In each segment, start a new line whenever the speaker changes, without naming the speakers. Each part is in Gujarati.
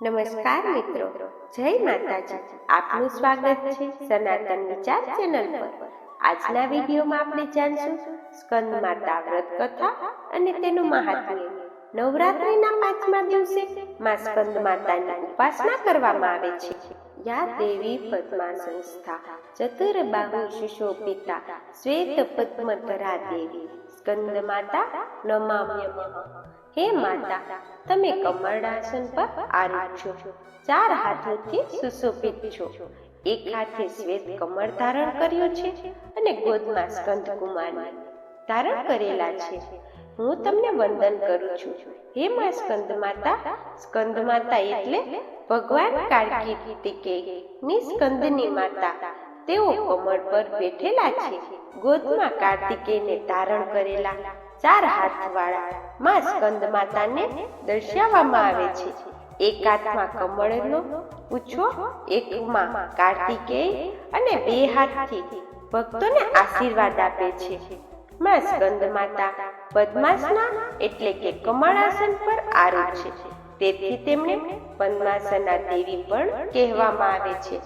નમસ્કાર મિત્રો. જય માતાજી. આપનું સ્વાગત છે સનાતન વિચાર ચેનલ પર. આજના વિડીયોમાં આપણે જાણશું સ્કંદ માતા વ્રત કથા અને તેનું મહાત્મ્ય નવરાત્રિના પાંચમા દિવસે માં સ્કંદ માતાની ઉપાસના કરવામાં આવે છે. યા દેવી પદ્મા સંસ્થા ચતુર્બાહુ સુશોભિતા શ્વેત પદ્મતરા દેવી. સ્કંદ માતા નમામ્યમઃ હે માતા, તમે કમળાસન પર આરૂઢ છો. ચાર હાથોથી સુશોભિત છો. એક હાથે શ્વેત કમળ ધારણ કર્યો છે અને ગોદમાં સ્કંદ કુમાર ધારણ કરેલા છે. હું તમને વંદન કરું છું. હે માં સ્કંદ માતા? સ્કંદ માતા એટલે ભગવાન કાર્તિકેયની માતા. તેઓ કમળ પર બેઠેલા છે. ગોદમાં કાર્તિકેયને ધારણ કરેલા ચાર હાથવાળા માં સ્કંદ માતાને દર્શાવવામાં આવે છે. એક હાથમાં કમળનો, પૂછો, એકમાં કાર્તિકેય અને બે હાથથી ભક્તોને આશીર્વાદ આપે છે. માં સ્કંદ માતા પદ્માસના એટલે કે કમળાસન પર આરૂઢ છે. તેથી તેમને પદ્માસના દેવી પણ કહેવામાં આવે છે.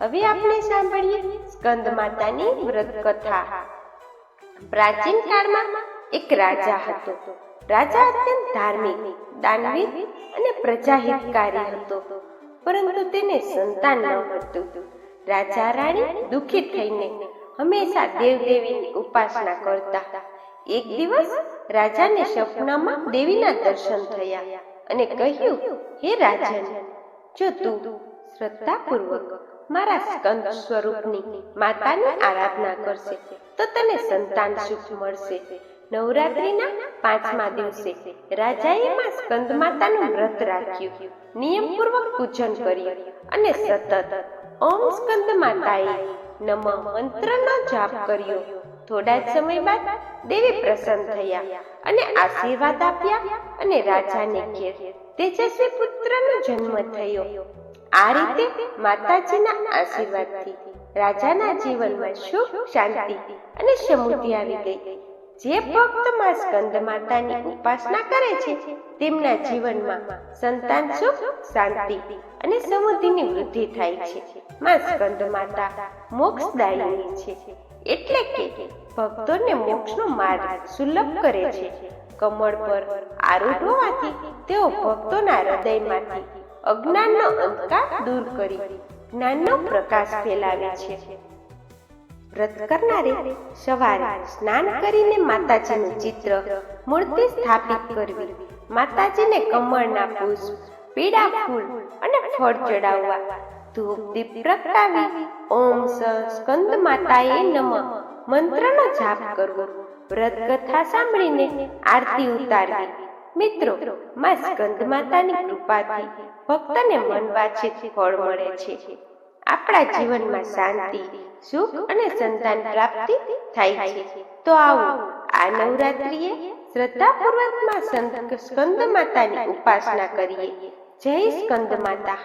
હવે આપણે સાંભળીએ સ્કંદ માતાની વ્રત કથા પ્રાચીન કાળમાં એક રાજા હતો. રાજા અત્યંત ધાર્મિક, દાનવીર અને પ્રજાહિતકારી હતો. પરંતુ તેને સંતાન ન હતું. રાજા રાણી દુઃખી થઈને હંમેશા દેવદેવીની ઉપાસના કરતા એક દિવસ રાજાને સપનામાં દેવીના દર્શન થયા અને કહ્યું હે રાજન જો તું શ્રદ્ધાપૂર્વક મારા સ્કંદ સ્વરૂપની માતાની આરાધના કરશે તો તને સંતાન સુખ મળશે. નવરાત્રિના પાંચમા દિવસે રાજાએ માં સ્કંદ માતાનું વ્રત રાખ્યું. નિયમપૂર્વક પૂજન કર્યું અને સતત ઓમ સ્કંદ માતાએ નમ મંત્રનો જાપ કર્યો. થોડા સમય બાદ દેવી પ્રસન્ન થયા અને આશીર્વાદ આપ્યા અને રાજાને ઘેર તેજસ્વી પુત્રનો જન્મ થયો. આ રીતે માતાજીના આશીર્વાદથી રાજાના જીવનમાં સુખ, શાંતિ અને સમૃદ્ધિ આવી ગઈ. જે ભક્તમાં સ્કંદ માતાની ઉપાસના કરે છે, તેમના જીવનમાં સંતાન સુખ, શાંતિ અને સમૃદ્ધિની વૃદ્ધિ થાય છે. માં સ્કંદ માતા મોક્ષદાયિની છે. એટલે કે ભક્તોને મોક્ષનો માર્ગ સુલભ કરે છે. કમળ પર આરૂઢ હોવાથી તેઓ ભક્તોના હૃદયમાંથી અજ્ઞાનનો અંધકાર દૂર કરી જ્ઞાનનો પ્રકાશ ફેલાવે છે. વ્રત કરનારે સવારે સ્નાન કરીને માતાજીનું ચિત્ર મૂર્તિ સ્થાપિત કરવી. માતાજીને કમળના પુષ્પ પીળા ફૂલ અને ફળ ચડાવવા. ધૂપ દીપ પ્રગટાવી ઓમ સ્કંદ માતાએ નમ. મંત્રનો જાપ કરવો. વ્રત કથા સાંભળીને આરતી ઉતારવી. મિત્રો, માં સ્કંદ માતાની કૃપાથી ભક્તને મન વાંચિત ફળ મળે છે. આપણા જીવનમાં શાંતિ, સુખ અને સંતાન પ્રાપ્તિ થાય છે. તો આવો આ નવરાત્રિએ શ્રદ્ધાપૂર્વકમાં સંત સ્કંદ માતાની ઉપાસના કરીએ. જય સ્કંદ માતા.